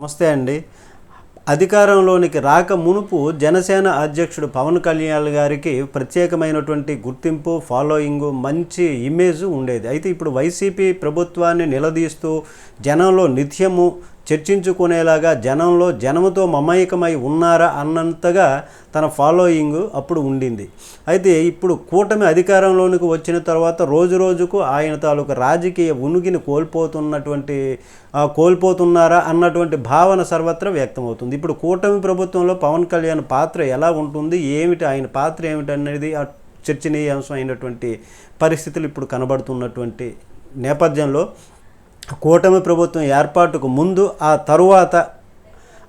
నమస్తే అండి. అధికారంలోనికి రాక మునుపు జనసేన అధ్యక్షుడు పవన్ కళ్యాణ్ గారికి ప్రత్యేకమైనటువంటి గుర్తింపు ఫాలోయింగ్ మంచి ఇమేజ్ ఉండేది. అయితే ఇప్పుడు వైసీపీ ప్రభుత్వాన్ని నిలదీస్తూ జనంలో నిత్యము చర్చించుకునేలాగా జనంలో జనముతో మమైకమై ఉన్నారా అన్నంతగా తన ఫాలోయింగ్ అప్పుడు ఉండింది. అయితే ఇప్పుడు కూటమి అధికారంలోనికి వచ్చిన తర్వాత రోజు రోజుకు ఆయన తాలూకు రాజకీయ ఉనికిని కోల్పోతున్నటువంటి కోల్పోతున్నారా అన్నటువంటి భావన సర్వత్రా వ్యక్తమవుతుంది. ఇప్పుడు కూటమి ప్రభుత్వంలో పవన్ కళ్యాణ్ పాత్ర ఎలా ఉంటుంది ఏమిటి ఆయన పాత్ర ఏమిటి అనేది ఆ చర్చనీయాంశం అయినటువంటి పరిస్థితులు ఇప్పుడు కనబడుతున్నటువంటి నేపథ్యంలో కూటమి ప్రభుత్వం ఏర్పాటుకు ముందు ఆ తరువాత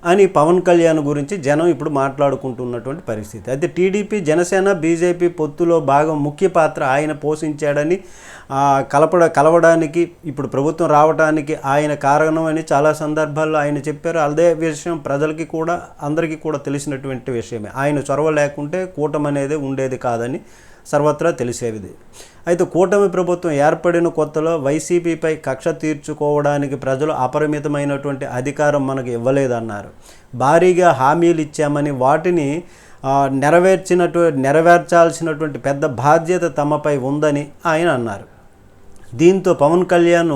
అని పవన్ కళ్యాణ్ గురించి జనం ఇప్పుడు మాట్లాడుకుంటున్నటువంటి పరిస్థితి. అయితే టీడీపీ జనసేన బీజేపీ పొత్తులో భాగం ముఖ్య పాత్ర ఆయన పోషించాడని కలపడ కలవడానికి ఇప్పుడు ప్రభుత్వం రావడానికి ఆయన కారణం అని చాలా సందర్భాల్లో ఆయన చెప్పారు. అదే విషయం ప్రజలకి కూడా అందరికీ కూడా తెలిసినటువంటి విషయమే. ఆయన చొరవ లేకుంటే కూటమి అనేది ఉండేది కాదని సర్వత్రా తెలిసేది అయితే కూటమి ప్రభుత్వం ఏర్పడిన కొత్తలో వైసీపీపై కక్ష తీర్చుకోవడానికి ప్రజలు అపరిమితమైనటువంటి అధికారం మనకు ఇవ్వలేదన్నారు. భారీగా హామీలు ఇచ్చామని వాటిని ఆ, నెరవేర్చినటు నెరవేర్చాల్సినటువంటి పెద్ద బాధ్యత తమపై ఉందని ఆయన అన్నారు. దీంతో పవన్ కళ్యాణ్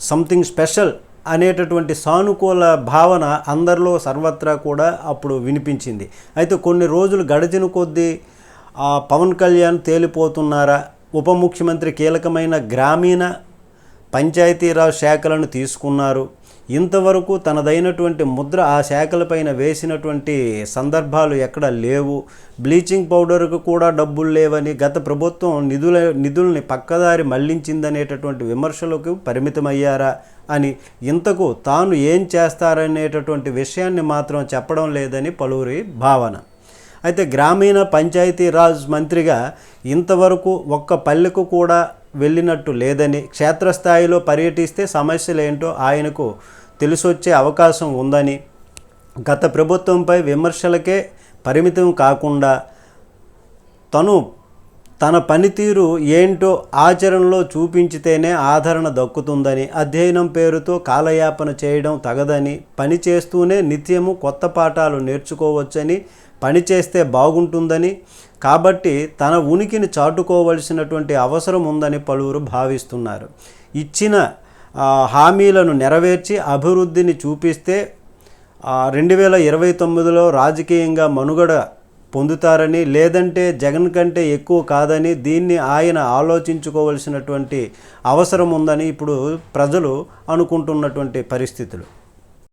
సంథింగ్ స్పెషల్ అనేటటువంటి సానుకూల భావన అందరిలో సర్వత్రా కూడా అప్పుడు వినిపించింది. అయితే కొన్ని రోజులు గడిచిన కొద్దీ ఆ పవన్ కళ్యాణ్ తేలిపోతున్నారా? ఉప ముఖ్యమంత్రి కీలకమైన గ్రామీణ పంచాయతీరాజ్ శాఖలను తీసుకున్నారు. ఇంతవరకు తనదైనటువంటి ముద్ర ఆ శాఖలపైన వేసినటువంటి సందర్భాలు ఎక్కడ లేవు. బ్లీచింగ్ పౌడర్కు కూడా డబ్బులు లేవని గత ప్రభుత్వం నిధుల నిధుల్ని పక్కదారి మళ్ళించిందనేటటువంటి విమర్శలకు పరిమితమయ్యారా అని ఇంతకు తాను ఏం చేస్తారనేటటువంటి విషయాన్ని మాత్రం చెప్పడం లేదని పలువురి భావన. అయితే గ్రామీణ పంచాయతీరాజ్ మంత్రిగా ఇంతవరకు ఒక్క పల్లెకు కూడా వెళ్ళినట్టు లేదని క్షేత్రస్థాయిలో పర్యటిస్తే సమస్యలు ఏంటో ఆయనకు తెలిసొచ్చే అవకాశం ఉందని గత ప్రభుత్వంపై విమర్శలకే పరిమితం కాకుండా తను తన పనితీరు ఏంటో ఆచరణలో చూపించితేనే ఆదరణ దక్కుతుందని అధ్యయనం పేరుతో కాలయాపన చేయడం తగదని పని చేస్తూనే నిత్యము కొత్త పాఠాలు నేర్చుకోవచ్చని పని చేస్తే బాగుంటుందని కాబట్టి తన ఉనికిని చాటుకోవలసినటువంటి అవసరం ఉందని పలువురు భావిస్తున్నారు. ఇచ్చిన హామీలను నెరవేర్చి అభివృద్ధిని చూపిస్తే రెండు వేల ఇరవై తొమ్మిదిలో రాజకీయంగా మనుగడ పొందుతారని లేదంటే జగన్ కంటే ఎక్కువ కాదని దీన్ని ఆయన ఆలోచించుకోవలసినటువంటి అవసరం ఉందని ఇప్పుడు ప్రజలు అనుకుంటున్నటువంటి పరిస్థితులు.